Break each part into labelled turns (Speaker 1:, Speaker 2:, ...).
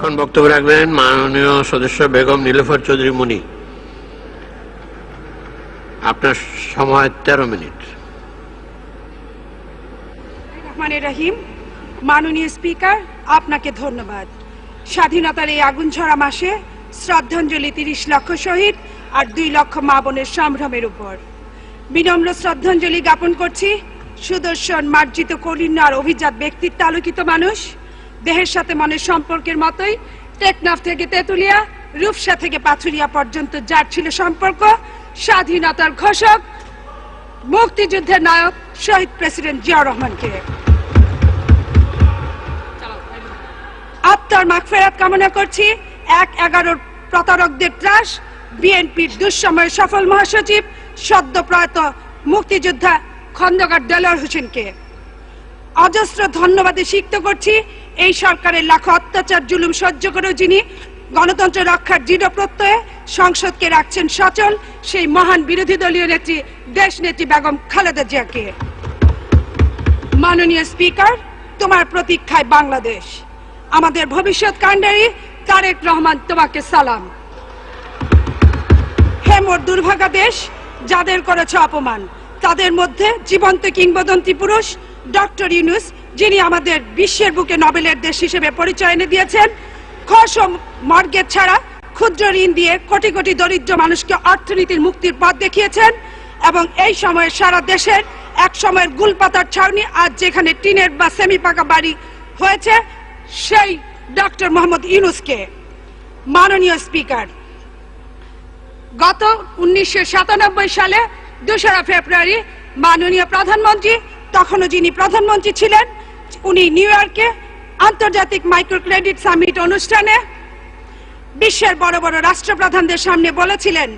Speaker 1: এখন বক্তব্য রাখবেন মাননীয় সদস্য বেগম নীলুফার চৌধুরী মুনি। আপনার সময় তেরো মিনিট।
Speaker 2: রহিম, মাননীয় স্পিকার, আপনাকে ধন্যবাদ। স্বাধীনতার এই আগুন ঝরা মাসে শ্রদ্ধাঞ্জলি তিরিশ লক্ষ শহীদ আর দুই লক্ষ মা বোনের সম্ভ্রমের উপর। বিনম্র শ্রদ্ধাঞ্জলি জ্ঞাপন করছি সুদর্শন মার্জিত কলিন্য আর অভিজাত ব্যক্তিত্ব আলোকিত মানুষ দেহের সাথে মনের সম্পর্কের মতোই টেকনাফ থেকে তেতুলিয়া, রূপসা থেকে পাথুরিয়া পর্যন্ত যার ছিল সম্পর্ক, স্বাধীনতার ঘোষক, মুক্তিযুদ্ধের নায়ক, শহীদ প্রেসিডেন্ট জিয়া রহমানকে। আত্মার মাগফেরাত কামনা করছি। এক এগারোর প্রতারকদের ত্রাস, বিএনপির দুঃসময়ের সফল মহাসচিব, সদ্য প্রয়াত মুক্তিযোদ্ধা খন্দকার দেলোয়ার হোসেনকে। অজস্র ধন্যবাদে সিক্ত করছি। এই সরকারের লাখো অত্যাচার, জুলুম সহ্য করেও যিনি গণতন্ত্র রক্ষার দৃঢ় প্রত্যয়ে সংসদকে রাখছেন সচল, সেই মহান বিরোধী দলীয় নেত্রী, দেশ নেত্রী বেগম খালেদা জিয়াকে। মাননীয় স্পিকার, তোমার প্রতীক্ষায় বাংলাদেশ। আমাদের ভবিষ্যৎ কাণ্ডারি তারেক রহমান, তোমাকে সালাম। হে মোর দুর্ভাগা দেশ, যাদের করেছ অপমান, তাদের মধ্যে জীবন্ত কিংবদন্তি পুরুষ, ডক্টর ইউনুস যিনি আমাদের বিশ্বের বুকে নবেলের দেশ হিসেবে পরিচয় এনে দিয়েছেন খস ও মর্গেজ ছাড়া ক্ষুদ্র ঋণ দিয়ে কোটি কোটি দরিদ্র মানুষকে অর্থনীতির মুক্তির পথ দেখিয়েছেন এবং এই সময়ে সারা দেশের এক সময়ের গুলপাতার ছাউনি আজ যেখানে টিনের বা সেমি পাকা বাড়ি হয়েছে, সেই ডক্টর মোহাম্মদ ইউনুসকে। মাননীয় স্পিকার, গত উনিশশো সাতানব্বই সালে দোসরা ফেব্রুয়ারি মাননীয় প্রধানমন্ত্রী, তখনও যিনি প্রধানমন্ত্রী ছিলেন উনি নিউ ইয়র্কে আন্তর্জাতিক মাইক্রো ক্রেডিট সামিট অনুষ্ঠানে বিশ্বের বড় বড় রাষ্ট্রপ্রধানদের সামনে বলেছিলেন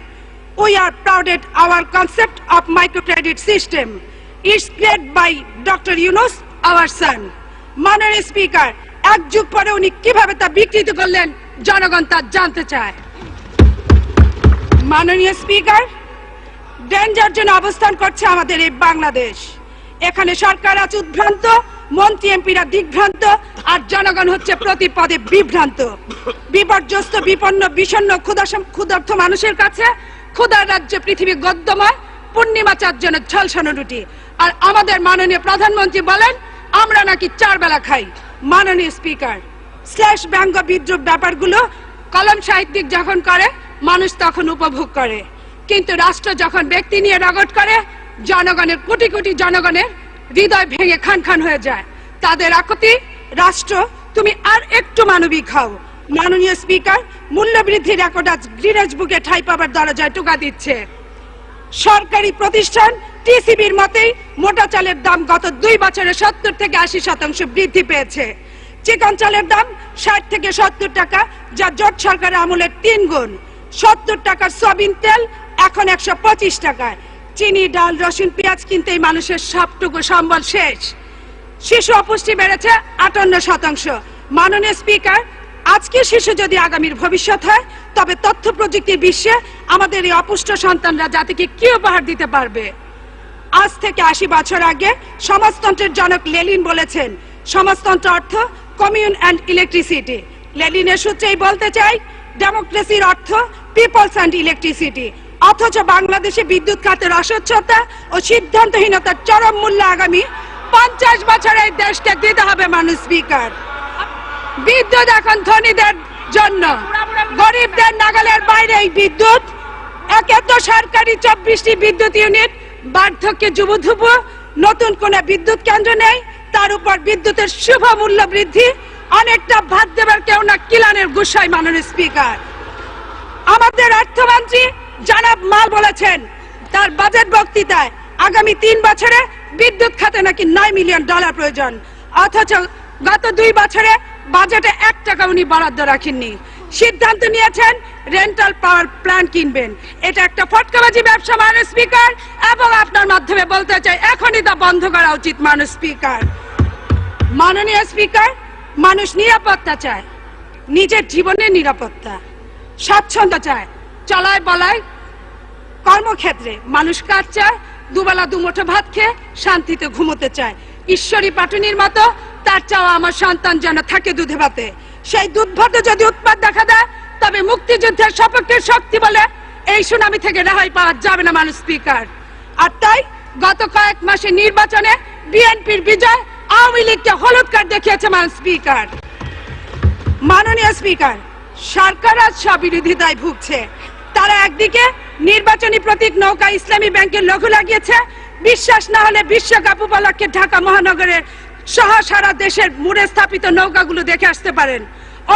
Speaker 2: we are proud our concept of micro credit system it's create by doctor Yunus our son মাননীয় স্পিকার, এক যুগ পরে উনি কীভাবে তা বিকৃত করলেন, জনগণ তা জানতে চায়। মাননীয় স্পিকার, ডেঞ্জার জন্য অবস্থান করছে আমাদের এই বাংলাদেশ। এখানে সরকার আছে উদ্ভ্রান্ত মন্ত্রী এমপিরা দিগ্ভ্রান্ত আর জনগণ হচ্ছে প্রতি পদে বিভ্রান্ত। বিপর্যস্ত, বিপন্ন, বিষণ্ণ ক্ষুদাসম ক্ষুধার্থ মানুষের কাছে ক্ষুধার রাজ্য পৃথিবী গদ্যময় পূর্ণিমা জন্য ঝলসানো রুটি। আর আমাদের মাননীয় প্রধানমন্ত্রী বলেন, আমরা নাকি চার বেলা খাই। মাননীয় স্পিকার স্ল্যাশ ব্যঙ্গ বিদ্রুপ ব্যাপারগুলো কলম সাহিত্যিক যখন করে, মানুষ তখন উপভোগ করে। কিন্তু রাষ্ট্র যখন ব্যক্তি নিয়ে রগট করে, জনগণের কোটি কোটি জনগণের হৃদয় ভেঙে খান খান হয়ে যায়। তাদের আকতি, রাষ্ট্র, তুমি আর একটু মানবিক হও। মাননীয় স্পিকার মূল্যবৃদ্ধি রেকর্ড আজ বুকে ঠাই পাবার দরজায় টোকা দিচ্ছে। সরকারি প্রতিষ্ঠান টিসিবির মতেই মোটা চালের দাম গত দুই বছরে সত্তর থেকে আশি শতাংশ বৃদ্ধি পেয়েছে। চিকন চালের দাম ষাট থেকে সত্তর টাকা, যা জোট সরকারের আমলের তিন গুণ। সত্তর টাকার সয়াবিন তেল এখন একশো পঁচিশ টাকায়। চিনি, ডাল, রসুন, পেঁয়াজ কিনতেই মানুষের সবটুকু সম্বল শেষ। শিশু অপুষ্টি বেড়েছে আটান্ন শতাংশ। মাননীয় স্পিকার, আজকে শিশু যদি আগামীর ভবিষ্যৎ হয়, তবে তথ্য প্রযুক্তির বিশ্বে আমাদের এই অপুষ্ট সন্তানরা জাতিকে কি উপহার দিতে পারবে? আজ থেকে আশি বছর আগে সমাজতন্ত্রের জনক লেলিন বলেছেন, সমাজতন্ত্র অর্থ কমিউন অ্যান্ড ইলেকট্রিসিটি। লেলিনের সূত্রেই বলতে চাই, ডেমোক্রেসির অর্থ পিপলস অ্যান্ড ইলেকট্রিসিটি। অথচ বাংলাদেশে বিদ্যুৎ খাতের অস্বচ্ছতা ও সিদ্ধান্তহীনতার চরম মূল্য আগামী পঞ্চাশ বছরে এই দেশকে দিতে হবে মানুষ স্পিকার। বিদ্যুৎ এখন ধনীদের জন্য। গরিবদের নাগালের বাইরে এই বিদ্যুৎ। একে তো সরকারি চব্বিশটি বিদ্যুৎ ইউনিট, বার্ধক্যে যুবধুব নতুন কোন বিদ্যুৎ কেন্দ্র নেই, তার উপর বিদ্যুতের শুভ মূল্য বৃদ্ধি। অনেকটা ভাত দেবার কেউ না কিলানের গুসাই মাননীয় স্পিকার। আমাদের অর্থমন্ত্রী জনাব মাল বলেছেন, তার বাজেট বক্তৃতায় আগামী তিন বছরে বিদ্যুৎ খাতে নাকি নয় মিলিয়ন ডলার প্রয়োজন। অথচ গত দুই বছরে বাজেটে এক টাকা উনি বরাদ্দ রাখেননি। সিদ্ধান্ত নিয়েছেন রেন্টাল পাওয়ার প্ল্যান্ট কিনবেন। এটা একটা ফটকাবাজি ব্যবসা মানুষ স্পিকার এবং আপনার মাধ্যমে বলতে চাই, এখনই তা বন্ধ করা উচিত মানুষ স্পিকার মাননীয় স্পিকার মানুষ নিরাপত্তা চায়, নিজের জীবনের নিরাপত্তা, স্বাচ্ছন্দ্য চায়, চলায় বলায় কর্মক্ষেত্রে মানুষ কাজ চায়? দুবেলা দুমুঠো ভাত খেয়ে শান্তিতে ঘুমোতে চায়। ঈশ্বরী পাটুনির মতো তার চাওয়া আমার সন্তান যেন থাকে দুধে ভাতে। সেই দুর্ভাগ্য যদি উৎপাদ দেখা দেয়, তবে মুক্তিযুদ্ধের সপক্ষের শক্তি বলে এই সুনামি থেকে রেহাই পাওয়া যাবে না মানুষ স্পিকার। আর তাই গত কয়েক মাসে নির্বাচনে বিএনপির বিজয় আওয়ামী লীগকে হলুদ কার্ড দেখিয়েছে মানুষ স্পিকার। মাননীয় স্পিকার, সরকার আজ স্ববিরোধিতায় ভুগছে। তারা একদিকে নির্বাচনী প্রতীক নৌকা ইসলামী ব্যাংকের লঘু লাগিয়েছে। বিশ্বাস না হলে বিশ্বকাপ উপলক্ষে ঢাকা মহানগরের সহ সারা দেশের মুড়ে স্থাপিত নৌকাগুলো দেখে আসতে পারেন।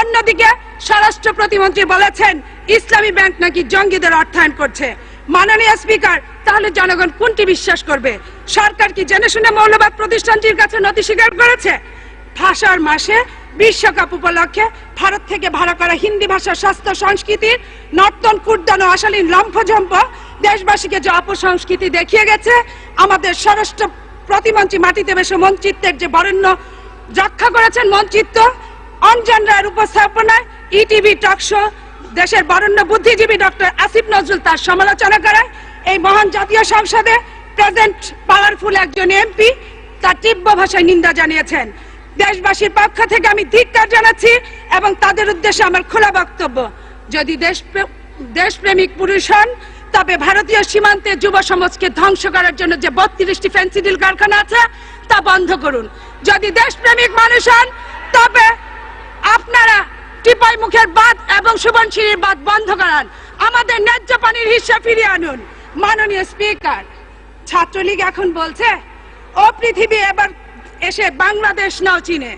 Speaker 2: অন্যদিকে স্বরাষ্ট্র প্রতিমন্ত্রী বলেছেন, ইসলামী ব্যাংক নাকি জঙ্গিদের অর্থায়ন করছে। মাননীয় স্পিকার, তাহলে জনগণ কোনটি বিশ্বাস করবে? সরকার কি জেনে শুনে মৌলবাদ প্রতিষ্ঠানটির কাছে নথি স্বীকার করেছে? ভাষার মাসে বিশ্বকাপ উপলক্ষে ভারত থেকে ভাড়া করা হিন্দি ভাষার স্বাস্থ্য সংস্কৃতির নর্তন কুর্দান ও আশালীন লম্ফঝম্প দেশবাসীকে যে অপসংস্কৃতি দেখিয়ে গেছে, আমাদের স্বরাষ্ট্র প্রতিমন্ত্রী মাটিতে বসে মঞ্চিত্রের যে বরেণ্য রক্ষা করেছেন মঞ্চিত্র অঞ্জন রায়ের উপস্থাপনায় ইটিভি টক শো দেশের বরেণ্য বুদ্ধিজীবী ডক্টর আসিফ নজরুল তার সমালোচনা করায়, এই মহান জাতীয় সংসদে প্রেজেন্ট পাওয়ারফুল একজন এমপি তার তীব্র ভাষায় নিন্দা জানিয়েছেন। দেশবাসীর পক্ষ থেকে আমি ধিক্কার জানাচ্ছি এবং তাদের উদ্দেশ্যে আমার খোলা বক্তব্য। যদি দেশ দেশপ্রেমিক পুরুষ হন, তবে ভারতীয় সীমান্তে যুব সমাজকে ধ্বংস করার জন্য যে বত্রিশটি ফেন্সিডিল কারখানা আছে, তা বন্ধ করুন। যদি দেশপ্রেমিক মানুষ হন, তবে আপনারা টিপাই মুখের বাদ এবং সুবনশিরির বাদ বন্ধ করান। আমাদের ন্যায্য পানির হিস্সা ফিরিয়ে আনুন। মাননীয় স্পিকার, ছাত্রলীগ এখন বলছে, ও পৃথিবী এবার এসে বাংলাদেশ, নাও চিনে।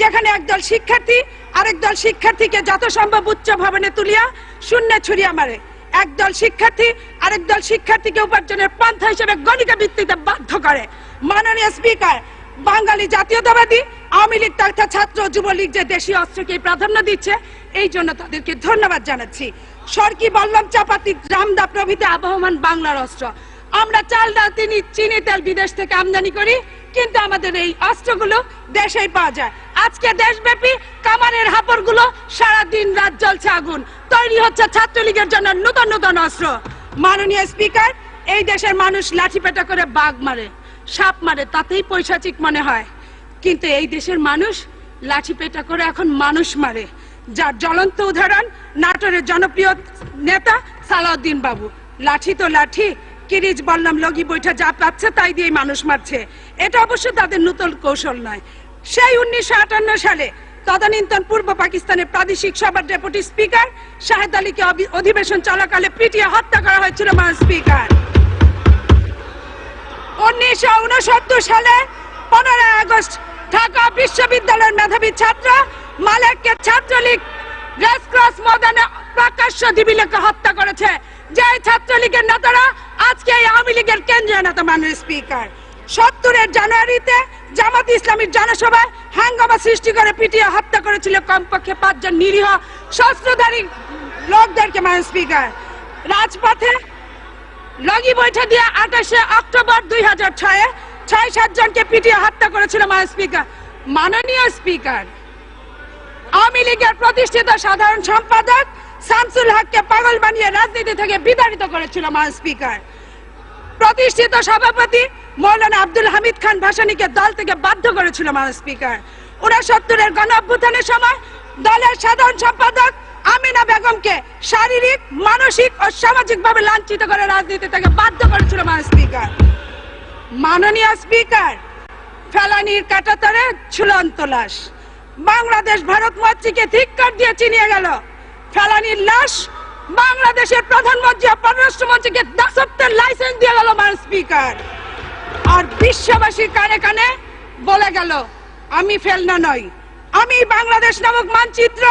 Speaker 2: যেখানে একদল শিক্ষার্থী আরেক দল শিক্ষার্থীকে যত সম্ভব উচ্চ ভবনে তুলিয়া শূন্য ছুরিয়া মারে। একদল শিক্ষার্থী আরেক দল শিক্ষার্থীকে উপার্জনের পন্থা হিসেবে গণিকা ভিত্তিতে বাধ্য করে। মাননীয় স্পিকার, বাঙালি জাতীয়তাবাদী আওয়ামী লীগ তথা ছাত্র যুবলীগ যে দেশীয় অস্ত্রকে প্রাধান্য দিচ্ছে, এই জন্য তাদেরকে ধন্যবাদ জানাচ্ছি। সরকি বল্লম চাপাতি রামদা প্রভৃতি আবহমান বাংলার অস্ত্র। আমরা চাল, ডাল, তিনি চিনি, তেল বিদেশ থেকে আমদানি করি। কিন্তু আমাদের এই অস্ত্রগুলো দেশেই পাওয়া যায়। আজকে দেশব্যাপী কামানের হাপড়গুলো সারা দিন রাত জ্বলছে আগুন। তৈরি হচ্ছে ছাত্রলীগের জন্য নতুন নতুন অস্ত্র। মাননীয় স্পিকার, এই দেশের মানুষ লাঠি পেটা করে বাঘ মারে, সাপ মারে, তাতেই পৈশাচিক মনে হয়। কিন্তু এই দেশের মানুষ লাঠি পেটা করে এখন মানুষ মারে, যার জ্বলন্ত উদাহরণ নাটোরের জনপ্রিয় নেতা সালাউদ্দিন বাবু। লাঠি তো লাঠি কিরিজ বললাম, লগি বৈঠা যা পাচ্ছে তাই দিয়ে মানুষ মারছে। এটা অবশ্য তাদের নূতন কৌশল নয়। সেই উনিশশো আটান্ন সালে তদানীন্তন পূর্ব পাকিস্তানের প্রাদেশিক সভার ডেপুটি স্পিকার শাহেদ আলীকে অধিবেশন চলাকালে পিটিয়ে হত্যা করা হয়েছিল মান স্পিকার। উনিশশো উনসত্তর সালে পনেরোই আগস্ট ঢাকা বিশ্ববিদ্যালয়ের মেধাবী ছাত্র মালেককে ছাত্রলীগ রেড ক্রস ময়দানে প্রকাশ্য দিবিলেকে হত্যা করেছে। যে ছাত্রলীগের নেতারা আজকে এই আওয়ামী লীগের কেন্দ্রীয় নেতা মাননীয় স্পিকার। সত্তরের জানুয়ারিতে জামাত ইসলামীর জনসভায় হাঙ্গামা সৃষ্টি করে পিটিয়ে হত্যা করেছিল কমপক্ষে পাঁচজন নিরীহ শস্ত্রধারী লোকদেরকে মাননীয় স্পিকার। রাজপথে লগি বৈঠা দিয়ে আঠাশে অক্টোবর দুই হাজার ছয়ে ছয় সাতজনকে পিটিয়ে হত্যা করেছিল মাননীয় স্পিকার। মাননীয় স্পিকার, আওয়ামী লীগের প্রতিষ্ঠিত সাধারণ সম্পাদক শামসুল হককে পাগল বানিয়ে রাজনীতি থেকে বিতাড়িত করেছিল মাননীয় স্পিকার। প্রতিষ্ঠিত সভাপতি মৌলানা আব্দুল হামিদ খান ভাসানীকে দল থেকে বাধ্য করেছিল মাননীয় স্পিকার। উনসত্তরের গণ অভ্যুত্থানের সময় দলের সাধারণ সম্পাদক আমিনা বেগমকে শারীরিক, মানসিক ও সামাজিক ভাবে লাঞ্ছিত করে রাজনীতি থেকে বাধ্য করেছিল মাননীয় স্পিকার। মাননীয় স্পিকার, ফেলানির কাটাতারে ঝুলন্ত লাশ। বাংলাদেশ ভারত মৈত্রীকে ধিক্কার দিয়ে চিনিয়ে গেল, ফেলানির লাশ বাংলাদেশের প্রধানমন্ত্রী পররাষ্ট্রমন্ত্রীকে দাসত্বের লাইসেন্স দিয়ে গেল মান স্পিকার আর বিশ্ববাসীর কানে কানে বলে গেল, আমি ফেলনা নই। আমি বাংলাদেশ নামক মানচিত্র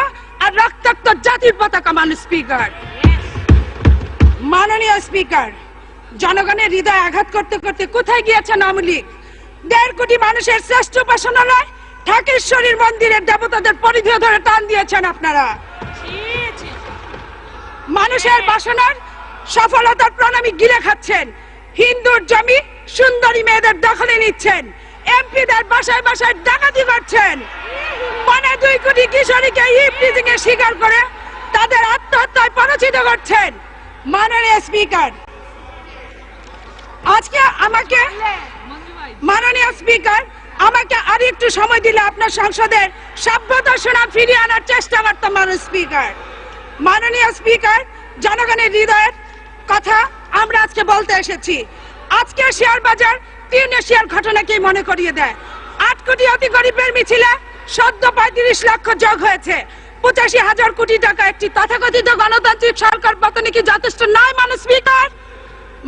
Speaker 2: আর রক্তাক্ত জাতির পতাকা মান স্পিকার মাননীয় স্পিকার জনগণের হৃদয় আঘাত করতে করতে কোথায় গিয়েছেন আওয়ামী লীগ? দেড় কোটি মানুষের শ্রেষ্ঠ উপাসনালয় ঠাকেশ্বরীর মন্দিরের দেবতাদের পরিধি ধরে টান দিয়েছেন আপনারা। মানুষের বাসনার সফলতার প্রণামী গিলে খাচ্ছেন। হিন্দুর জমি সুন্দরী মেয়েদের দখলে নিচ্ছেন। এমপিদের বাসায় বাসায় ডাকাতি করছেন। মানে দুই কোটি কিশোরীকে ইফটিজিং এ স্বীকার করে তাদের আত্মহত্যায় পরিচিত করছেন মাননীয় স্পিকার। আজকে আমাকে মাননীয় স্পিকার, আমাকে আর একটু সময় দিলে আপনার সংসদের সভ্যতা সুনাম ফিরিয়ে আনার চেষ্টা করতাম মাননীয় স্পিকার। মাননীয় স্পিকার জনগণের হৃদয়ের কথা আমরা আজকে বলতে এসেছি। আজকে শেয়ার বাজার তিন এশিয়ার ঘটনাকেই মনে করিয়ে দেয়। আট কোটি অতি গরিবের মিছিলে সদ্য পঁয়ত্রিশ লক্ষ যোগ হয়েছে। পঁচাশি হাজার কোটি টাকা একটি তথাকথিত গণতান্ত্রিক সরকার পতনে কি যথেষ্ট নয় মাননীয় স্পিকার?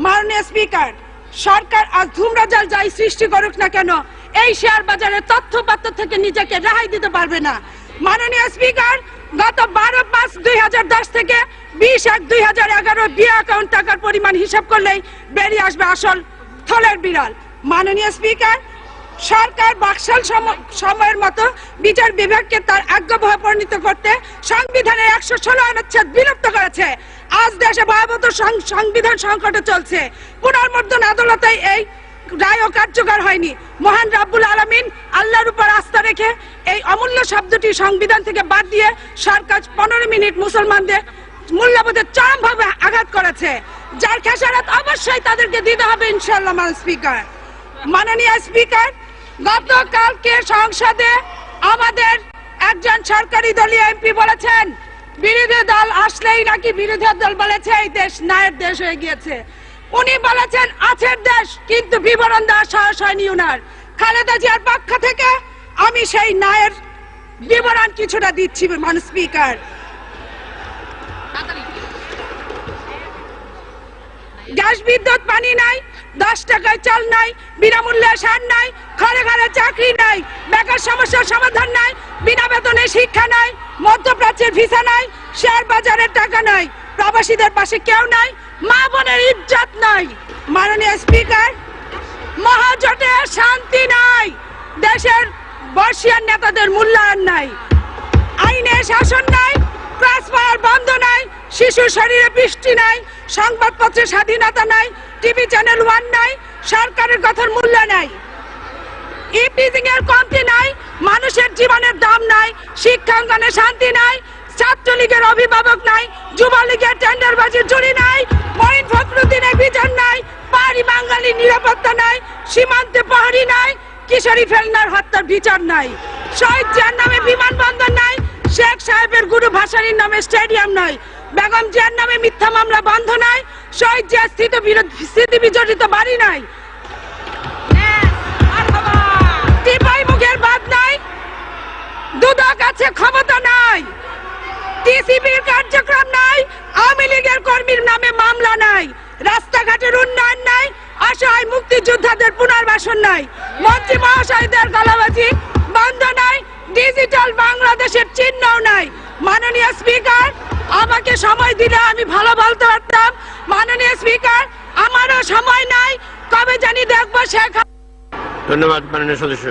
Speaker 2: মাননীয় স্পিকার, সরকার আজ ধূম্রজাল যাই সৃষ্টি করুক না কেন, এই শেয়ার বাজারের তথ্যপাত্র থেকে নিজেকে রেহাই দিতে পারবে না। মাননীয় স্পিকার, গত বারো পাঁচ দুই থেকে বিশ এক দুই হাজার এগারো বিয়ে অ্যাকাউন্ট টাকার পরিমাণ হিসাব করলেই বেরিয়ে আসবে আসল থলের বিড়াল। মাননীয় স্পিকার, সরকার বাকশাল সম- সময়ের মতো বিচার বিভাগকে তার আজ্ঞাবহ পরিণত করতে সংবিধানের একশো ষোলো অনুচ্ছেদ বিলুপ্ত করেছে। আজ দেশে ভয়াবহ সংবিধান সংকটে চলছে। পুনর্মর্দন আদালতে এই রায়ও কার্যকর হয়নি। মহান রাব্বুল আলামিন আল্লাহর উপর আস্থা রেখে এই অমূল্য শব্দটি সংবিধান থেকে বাদ দিয়ে সরকার পনেরো মিনিট মুসলমানদের মূল্যবোধের চরমভাবে আঘাত করেছে। যার খেসারত অবশ্যই তাদেরকে দিতে হবে ইনশাল্লাহ স্পিকার। মাননীয় স্পিকার, গতকালকে সংসদে আমাদের একজন সরকারি দলীয় এমপি বলেছেন, বিরোধী দল আসলেই নাকি বিরোধী দল বলেছে, এই দেশ ন্যায়ের দেশ হয়ে গিয়েছে। উনি বলেছেন আছের দেশ, কিন্তু বিবরণ দেওয়ার সাহস হয়নি উনার। খালেদা জিয়ার পক্ষ থেকে আমি সেই নায়ের বিবরণ কিছুটা দিচ্ছি, মান স্পিকার। গ্যাস বিদ্যুৎ পানি নাই, দশ টাকায় চাল নাই, বিনামূল্যে সার নাই, ঘরে ঘরে চাকরি নাই, বেকার সমস্যার সমাধান নাই, বিনা বেতনে শিক্ষা নাই মধ্যপ্রাচ্যের ভিসা নাই, শেয়ার বাজারের টাকা নাই, প্রবাসীদের পাশে কেউ নাই মা বোনের ইজ্জত নাই। মাননীয় স্পিকার মহাজোটে শান্তি নাই। দেশের বর্ষিয়ান নেতাদের মূল্যায়ন নাই। আইনে শাসন নাই, ক্রাস ফায়ার বন্ধ নাই, শিশু শরীরে বৃষ্টি নাই, সংবাদপত্রে স্বাধীনতা নাই, টিভি চ্যানেল ওয়ান নাই, সরকারের কথার মূল্য নাই। ইপিজিং এর কমতি নাই, মানুষের জীবনের দাম নাই, শিক্ষাঙ্গনে শান্তি নাই ছাত্রলীগের অভিভাবক নাই, যুবলীগের টেন্ডারবাজির জুড়ি নাই, মঈন ফখরুদ্দিনের বিচার নাই, পাহাড়ি বাঙালি নিরাপত্তা নাই, সীমান্তে পাহাড়ি নাই, কিশোরী ফেলনার হত্যার বিচার নাই। শহীদ জিয়ার নামে বিমানবন্দর নাই, শেখ সাহেবের গুরু ভাসানির নামে স্টেডিয়াম নাই, বেগম জিয়ার নামে মিথ্যা মামলা বন্ধ নাই, শহীদ জিয়ার স্থিত স্মৃতি বিজড়িত বাড়ি নাই। টিপাই মুখের বাদ নাই, দুদক আছে, ক্ষমতা নাই। টিসিবির কার্যক্রম নাই, আওয়ামী লীগের কর্মীর নামে মামলা নাই, রাস্তাঘাটের উন্নয়ন নাই, অসহায় মুক্তিযোদ্ধাদের পুনর্বাসন নাই, মন্ত্রী মহাশয়দের গালাবাজি বন্ধ নাই, ডিজিটাল বাংলাদেশের চিহ্নও নাই। মাননীয় স্পিকার, আমাকে সময় দিলে আমি ভালো বলতে পারতাম। মাননীয় স্পিকার, আমারও সময় নাই, কবে জানি দেখব শেখ
Speaker 1: ধন্যবাদ, মাননীয় সদস্য।